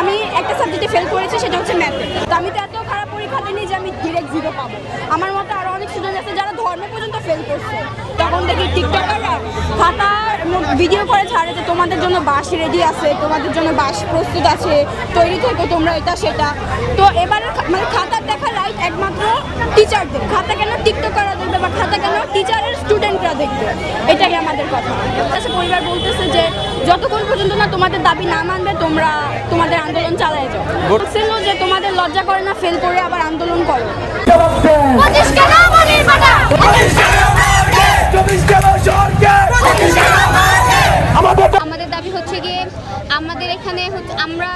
আমি একটা সাবজেক্টে ফেল করেছি, সেটা হচ্ছে ম্যাথে তো আমি তো এত খারাপ পরীক্ষা দিইনি যে আমি ডিরেক্ট জিরো পাবো। আমার মতো আরও অনেক স্টুডেন্ট আছে যারা ধর্ম পর্যন্ত ফেল করছে। তখন দেখি টিকটকাররা খাতা ভিডিও করে ছাড়ে যে তোমাদের জন্য বাস রেডি আছে তোমাদের জন্য বাস প্রস্তুত আছে তৈরি থেকো তোমরা এটা সেটা। তো এবার মানে খাতার দেখা লাইট একমাত্র টিচারদের খাতা কেন টিকটক টিকটকাররা দেখবে বা খাতা কেন টিচারের স্টুডেন্টরা দেখবে? এটাই আমাদের কথা। আচ্ছা পরিবার বলতেছে যে যতক্ষণ পর্যন্ত না তোমাদের দাবি না মানবে তোমরা তোমাদের আন্দোলন চালায় যাও। বলছিল যে তোমাদের লজ্জা করে না ফেল করে আবার আন্দোলন করো। পঁচিশ কেন বাটা আমাদের দাবি হচ্ছে গিয়ে আমাদের এখানে আমরা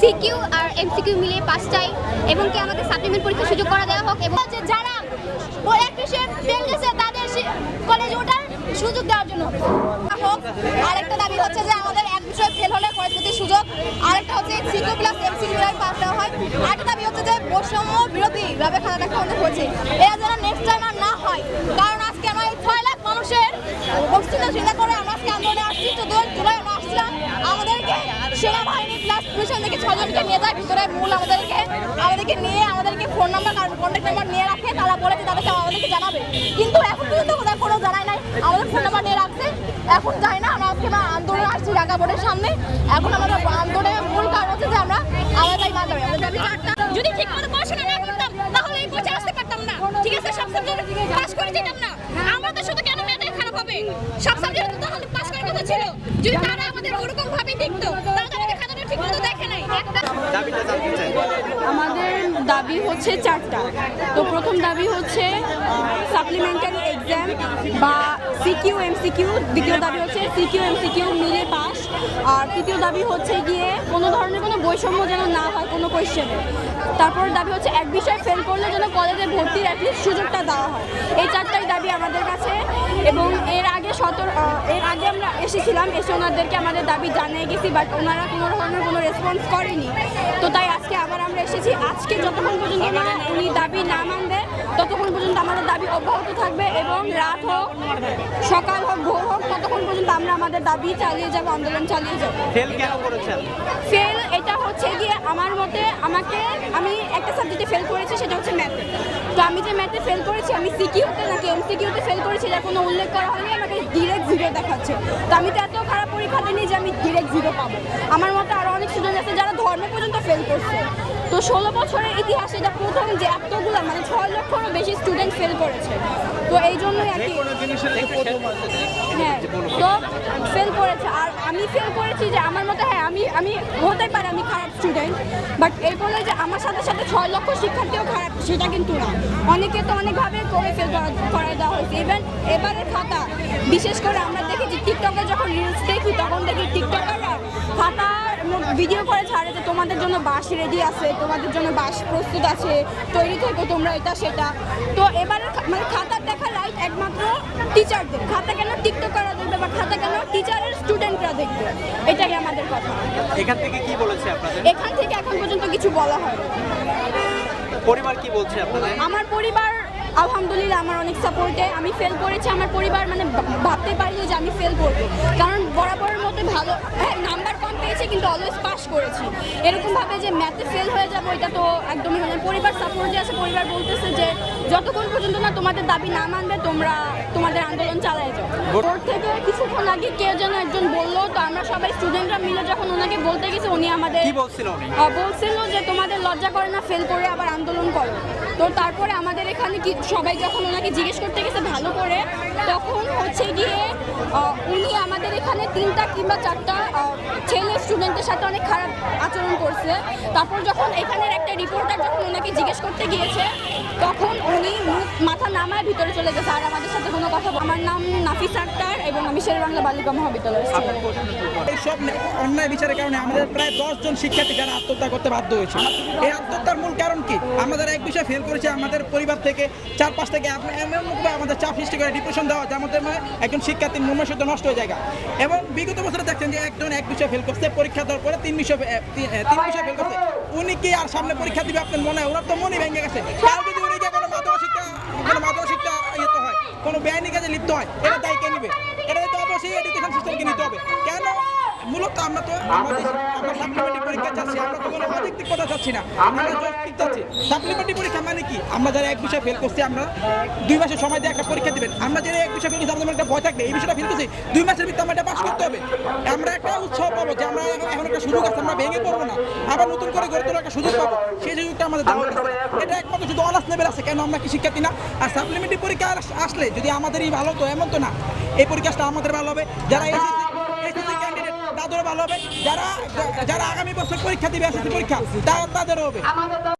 সিকিউ আর এমসিকিউ মিলিয়ে পাস চাই এবং কি আমাদের সাপ্লিমেন্ট পরীক্ষার সুযোগ করে দেওয়া হোক এবং যারা ফেল গেছে, তাদের কলেজ ওঠার সুযোগ দেওয়ার জন্য। হোক, আরেকটা দাবি হচ্ছে যে আমাদের এক বিষয়ে ফেল হলে কলেজ ভর্তির সুযোগ, আরেকটা হচ্ছে সিকিউ প্লাস এমসিকিউ পাস দেওয়া হয়। আরেকটা দাবি হচ্ছে যে বৈষম্য বিরোধী ভাবে দেখা আমাদের হচ্ছে। এরা যেন নেক্সট টাইম আর না হয়। কারণ আজকে আমরা এই ছয় লাখ মানুষের বক্তৃতা চিন্তা করে আমরা আন্দোলনে আসছি। দোল জুলাই, আমরা আসছিলাম আমাদেরকে সেনাবাহিনী প্লাস পুলিশের থেকে ছজনকে নিয়ে যায়, ভিতরে মূল আমাদেরকে আমাদেরকে নিয়ে, আমাদেরকে ফোন নাম্বার কন্ট্যাক্ট নাম্বার নিয়ে রাখে, তারা বলেছে তাদেরকে আমাদেরকে জানাবে। কিন্তু এখন পর্যন্ত কোথাও কোনো জানায় নাই, আমাদের ফোন নাম্বার নিয়ে রাখছে। এখন যাই না, আমরা আজকে আন্দোলনে আসছি ঢাকা বোর্ডের সামনে। এখন আমাদের আন্দোলনের মূল কারণ হচ্ছে যে আমরা আমাদের দাবি মানতে আমাদের যদি ঠিক মতো পড়াশোনা না করতাম, তাহলে এই পৌঁছে আসতে পারতাম না। ঠিক আছে, সব সাবজেক্ট পাস করে যেতাম না। আমরা তো খারাপ হবে সব সাবজেক্ট তো তাহলে পাস করার কথা ছিল। যদি তারা আমাদের ওরকম ভাবে দেখতো তারা তো আমাদের খাতাটা ঠিক মতো দেখে নাই। আমাদের দাবি হচ্ছে চারটা। তো প্রথম দাবি হচ্ছে সাপ্লিমেন্টারি এক্সাম বা সিকিউ এমসিকিউ দ্বিতীয় দাবি হচ্ছে সিকিউ এমসিকিউ মিলে পাস আর তৃতীয় দাবি হচ্ছে গিয়ে কোনো ধরনের কোনো বৈষম্য যেন না হয় কোনো কোয়েশ্চেনে তারপর দাবি হচ্ছে এক বিষয়ে ফেল করলে যেন কলেজে ভর্তির অ্যাটলিস্ট সুযোগটা দেওয়া হয়। এই চারটাই দাবি আমাদের কাছে এবং এর আগে সতর এর আগে আমরা এসেছিলাম এসে ওনাদেরকে আমাদের দাবি জানিয়ে গেছি বাট ওনারা কোনো ধরনের কোনো রেসপন্স করেনি। তো তাই আজকে আবার আমরা এসেছি। আজকে যতক্ষণ পর্যন্ত না উনি দাবি না মানবে ততক্ষণ পর্যন্ত আমাদের দাবি অব্যাহত থাকবে এবং রাত হোক সকাল হোক ভোর হোক ততক্ষণ পর্যন্ত আমরা আমাদের দাবি চালিয়ে যাব আন্দোলন চালিয়ে যাব। ফেল কেন করেছেন? ফেল এটা হচ্ছে গিয়ে আমার মতে আমাকে, আমি একটা সাবজেক্টে ফেল করেছি, সেটা হচ্ছে ম্যাথে তো আমি যে ম্যাথে ফেল করেছি, আমি সিকিউতে নাকি এম সিকিউতে ফেল করেছি, এটা কোনো উল্লেখ করা হয়নি, আমাকে ডিরেক্ট জিরো দেখাচ্ছে। তো আমি তো এত খারাপ পরীক্ষা দিইনি যে আমি ডিরেক্ট জিরো পাবো। আমার মতে আরও অনেক স্টুডেন্ট আছে যারা ধর্ম পর্যন্ত ফেল করছে। ষোলো বছরের ইতিহাসে এটা প্রথম যে এতগুলো মানে ছয় লক্ষেরও বেশি স্টুডেন্ট ফেল করেছে। তো এই জন্যই আর কি হ্যাঁ তো ফেল করেছে। আর আমি ফেল করেছি যে আমার মতে হ্যাঁ আমি আমি হতে পারে আমি খারাপ স্টুডেন্ট বাট এই বলে যে আমার সাথে সাথে ছয় লক্ষ শিক্ষার্থীও খারাপ সেটা কিন্তু না। অনেকে তো অনেকভাবে করে ফেল করাই দেওয়া হয়েছে। ইভেন এবারের খাতা বিশেষ করে আমরা দেখেছি টিকটকে যখন রিলস দেখি তখন দেখি টিকটকাররা খাতা ভিডিও করে ছাড়ে যে তোমাদের জন্য বাস রেডি আছে তোমাদের জন্য বাস প্রস্তুত আছে তৈরি থেকো তোমরা এটা সেটা। তো এবারের খা- মানে খাতার দেখা লাইট একমাত্র টিচারদের খাতা কেন টিকটকাররা দেখবে বা খাতা কেন টিচারের স্টুডেন্টরা দেখবে? এটাই আমাদের কথা। এখান থেকে কি বলেছে আপনাদের? এখান থেকে এখন পর্যন্ত কিছু বলা হয় পরিবার কি বলছে আপনাদের? আমার পরিবার আলহামদুলিল্লাহ আমার অনেক সাপোর্টে আমি ফেল করেছি আমার পরিবার মানে ভাবতে পারিনি যে আমি ফেল করব। কারণ বরাবরের মতো ভালো হ্যাঁ নাম্বার পেয়েছি কিন্তু অলওয়েজ পাস করেছি। এরকমভাবে যে ম্যাথে ফেল হয়ে যাব এটা তো একদমই মানে পরিবার সাপোর্টে আছে পরিবার বলতেছে যে যতক্ষণ পর্যন্ত না তোমাদের দাবি না মানবে তোমরা তোমাদের আন্দোলন চালায় যাও। বোর্ড থেকে কিছুক্ষণ আগে কেউ যেন একজন বলল তো আমরা সবাই স্টুডেন্টরা মিলে যখন ওনাকে বলতে গেছি উনি আমাদের বলছিল যে তোমাদের লজ্জা করে না ফেল করে আবার আন্দোলন করো। তো তারপরে আমাদের এখানে কি সবাই যখন ওনাকে জিজ্ঞেস করতে গেছে ভালো করে তখন হচ্ছে গিয়ে উনি আমাদের এখানে তিনটা কিংবা চারটা ছেলে স্টুডেন্টের সাথে অনেক খারাপ আচরণ করছে। তারপর যখন এখানের একটা রিপোর্টার যখন ওনাকে জিজ্ঞেস করতে গিয়েছে, তখন উনি মাথা নামায় ভিতরে চলে গেছে। আর আমাদের সাথে কোনো কথা আমার নাম নাফিস আক্তার এবং আমি শের বাংলা বালিকা মহাবিদ্যালয়ের? এই সব অন্যায় বিচারের কারণে আমাদের প্রায় দশ জন শিক্ষার্থী যারা আত্মহত্যা করতে বাধ্য হয়েছে। এই আত্মহত্যার মূল কারণ কি? আমাদের এক বিষয়ে ফেল করেছে, আমাদের পরিবার থেকে চার পাঁচ থেকে এমনভাবে আমাদের চাপ সৃষ্টি করে ডিপ্রেশন দেওয়া যার মধ্যে একজন শিক্ষার্থীর মর্মশুদ্ধ নষ্ট হয়ে যায় এবং বিগত বছরে দেখছেন যে একজন এক বিষয় ফেল করছে, পরীক্ষা দেওয়ার পরে তিন বিষয় তিন বিষয় ফেল করছে। উনি কি আর সামনে পরীক্ষা দিবে আপনার মনে হয়? ওনার তো মনে ভেঙে গেছে। কাল যদি উনি গিয়ে কোনো মাদক শিক্ষা কোনো মাদক শিক্ষা ইয়ে হয় কোনো বেআইনি কাজে লিপ্ত হয়। এটা দায়ী কে নিবে? এটা তো অবশ্যই এডুকেশন সিস্টেমকে নিতে হবে। কেন? মূলত আমরা তো আমরা সাপ্লিমেন্টারি পরীক্ষা চাচ্ছি আমরা তো কোনো অযৌক্তিক কথা চাচ্ছি না। আমরা যৌক্তিক চাচ্ছি। সাপ্লিমেন্টারি পরীক্ষা মানে কি? আমরা যারা এক বিষয়ে ফেল করছি আমরা দুই মাসের সময় দিয়ে একটা পরীক্ষা দিবেন। আমরা যারা এক বিষয়ে ফেল করছি আমাদের একটা ভয় থাকবে। এই বিষয়টা ফেল করছি দুই মাসের ভিতরে আমরা এটা পাস করতে হবে। আমরা একটা উৎসাহ পাবো যে আমরা এখন- একটা সুযোগ আছে আমরা ভেঙে পড়ব না। আবার নতুন করে গড়ে তোলার একটা সুযোগ পাবো। সেই সুযোগটা আমাদের দেওয়া এটা একমাত্র শুধু অনার্স লেভেল আছে কেন আমরা কি শিক্ষার্থী না? আর সাপ্লিমেন্টারি পরীক্ষা আসলে যদি আমাদেরই ভালো তো এমন তো না। এই পরীক্ষাটা আমাদের ভালো হবে। যারা তাদেরও ভালো হবে। যারা যারা আগামী বছর পরীক্ষা দিবে এসএসসি পরীক্ষা তারা তাদেরও হবে।